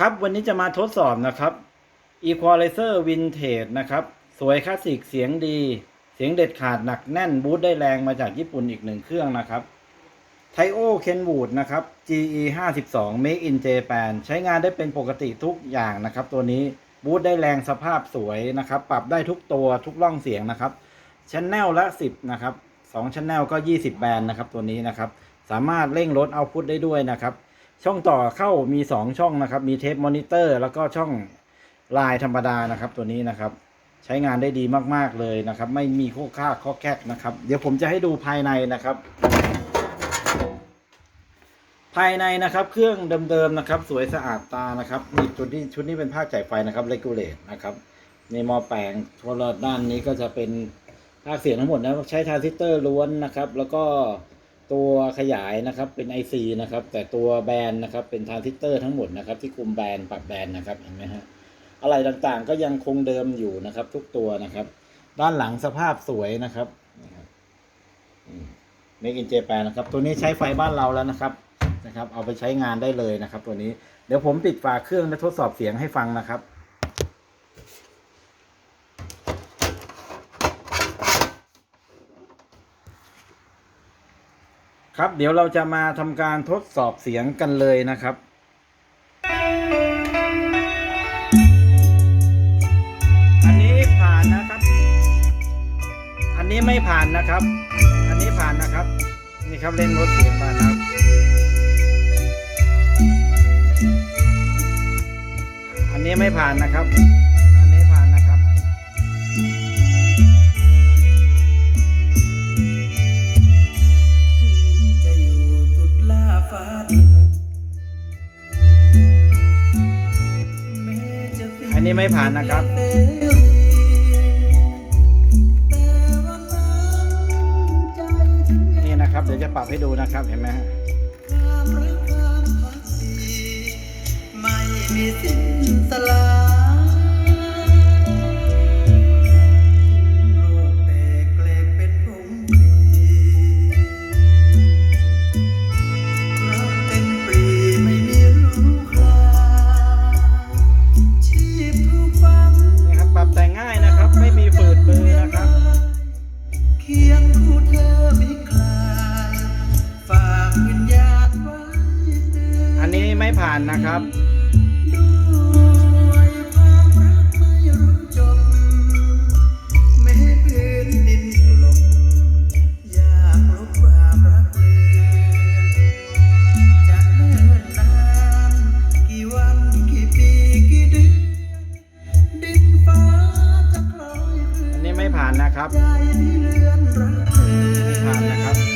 ครับวันนี้จะมาทดสอบนะครับ Equalizer Vintage นะครับ สวยคลาสสิกเสียงดี เสียงเด็ดขาดหนักแน่นบูทได้แรงมาจากญี่ปุ่นอีกหนึ่งเครื่องนะครับ ไทโอเคนวูดนะครับ GE 52 Make in Japan ใช้งานได้เป็นปกติทุกอย่างนะครับ ตัวนี้บูทได้แรงสภาพสวยนะครับ ปรับได้ทุกตัวทุกร่องเสียงนะครับชันแนลละ 10 นะครับ2ชันแนลก็ 20 แบนนะครับตัวนี้นะครับ สามารถเร่งลดเอาพุทได้ด้วยนะครับ ช่องต่อเข้ามี 2 ช่องนะครับ มีเทปมอนิเตอร์ แล้วก็ช่องลายธรรมดานะครับ ตัวนี้นะครับ ใช้งานได้ดีมากๆเลยนะครับ ไม่มีโค้ค่าข้อแคกนะครับ เดี๋ยวผมจะให้ดูภายในนะครับ ภายในนะครับเครื่องเดิมๆนะครับ สวยสะอาดตานะครับนี่ชุดนี้ชุดนี้เป็นผ้าจ่ายไฟนะครับเลกูเลตนะครับในมอแปลงทั่วรอบด้านนี้ก็จะเป็นภาคเสียงทั้งหมดนะใช้ทรานซิสเตอร์ล้วนนะครับ แล้วก็ ตัวขยายนะครับเป็น IC นะครับ แต่ตัวแบนนะครับเป็นทรานซิสเตอร์ทั้งหมดนะครับ ที่คุมแบนปรับแบนนะครับเห็นไหมฮะอะไรต่างๆ ก็ยังคงเดิมอยู่นะครับ ทุกตัวนะครับ ด้านหลังสภาพสวยนะครับเมกินเจแปนนะครับ ตัวนี้ใช้ไฟบ้านเราแล้วนะครับนะครับ เอาไปใช้งานได้เลยนะครับ ตัวนี้เดี๋ยวผมปิดฝาเครื่องและทดสอบเสียงให้ฟังนะครับ ครับ เดี๋ยวเราจะมาทำการทดสอบเสียงกันเลยนะครับอันนี้ผ่านนะครับอันนี้ไม่ผ่านนะครับ อันนี้ผ่านนะครับ นี่ครับเล่นรถเสียงผ่านนะครับ อันนี้ไม่ผ่านนะครับ นี้ไม่ผ่านนะครับ นี่นะครับ เดี๋ยวจะปรับให้ดูนะครับเห็นไหมฮะไม่มีสิ้นสลาย คลื่อันนี้ไม่ผ่านนะครับผ่านนะครับ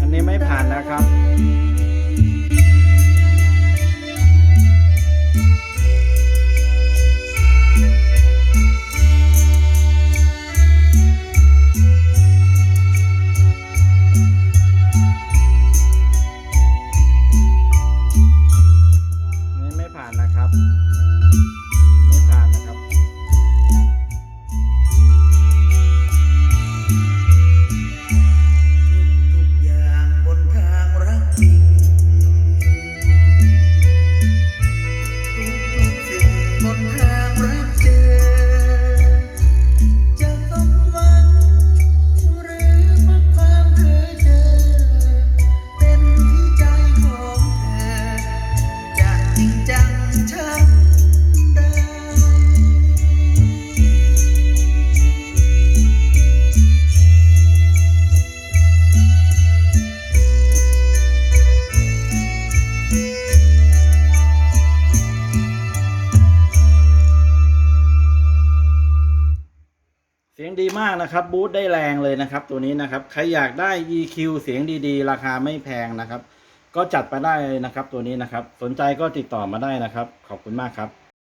อันนี้ไม่ผ่านนะครับ ดีมากนะครับ บูทได้แรงเลยนะครับ ตัวนี้นะครับ ใครอยากได้ EQ เสียงดีๆ ราคาไม่แพงนะครับ ก็จัดไปได้เลยนะครับ ตัวนี้นะครับ สนใจก็ติดต่อมาได้นะครับ ขอบคุณมากครับ